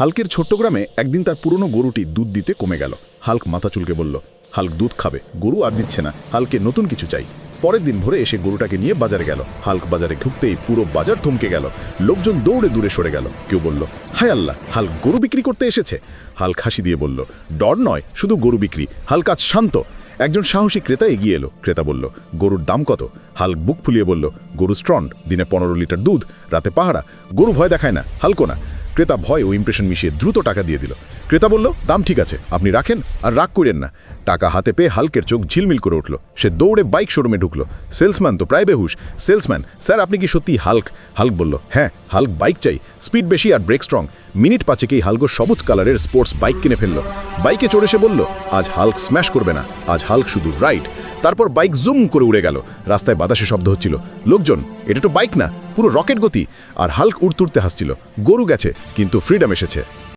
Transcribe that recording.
হালকের ছোট্ট গ্রামে একদিন তার পুরনো গরুটি দুধ দিতে কমে গেল। হালক মাথা চুলকে বলল, হালক দুধ খাবে, গরু আর দিচ্ছে না, হালকে নতুন কিছু চাই। পরের দিন ভোরে এসে গরুটাকে নিয়ে বাজারে গেল। হালক বাজারে ঢুকতেই পুরো বাজার থমকে গেল। লোকজন দৌড়ে দূরে সরে গেল। কেউ বলল, হায় আল্লাহ, হালক গরু বিক্রি করতে এসেছে? হালক হাসি দিয়ে বলল, ডর নয়, শুধু গরু বিক্রি, হালক আজ শান্ত। একজন সাহসী ক্রেতা এগিয়ে এলো। ক্রেতা বলল, গরুর দাম কত? হালক বুক ফুলিয়ে বলল, গরু স্ট্রং দিনে পনেরো লিটার দুধ, রাতে পাহারা, গরু ভয় দেখায় না, হালকো না। ক্রেতা ভয় ও ইমপ্রেশন মিশিয়ে দ্রুত টাকা দিয়ে দিল। ক্রেতা বলল, দাম ঠিক আছে, আপনি রাখেন আর রাগ করেন না। টাকা হাতে পেয়ে হালকের চোখ ঝিলমিল করে উঠল। সে দৌড়ে বাইক শোরুমে ঢুকলো। সেলসম্যান তো প্রায় বেহুশ। সেলসম্যান, স্যার, আপনি কি সত্যি হাল্ক? হাল্ক বলল হ্যাঁ হাল্ক বাইক চাই। স্পিড বেশি আর ব্রেক স্ট্রং। মিনিট পাঁচেকেই হালকো সবুজ কালারের স্পোর্টস বাইক কিনে ফেলল। বাইকে চড়ে সে বলল, আজ হাল্ক স্ম্যাশ করবে না। আজ হাল্ক শুধু রাইড। তারপর বাইক জুম করে উড়ে গেল। রাস্তায় বাতাসে শব্দ হচ্ছিল। লোকজন, এটা তো বাইক না। পুরো রকেট গতি আর হাল্ক উড়তে উড়তে হাসছিল। গরু গেছে কিন্তু ফ্রিডম এসেছে।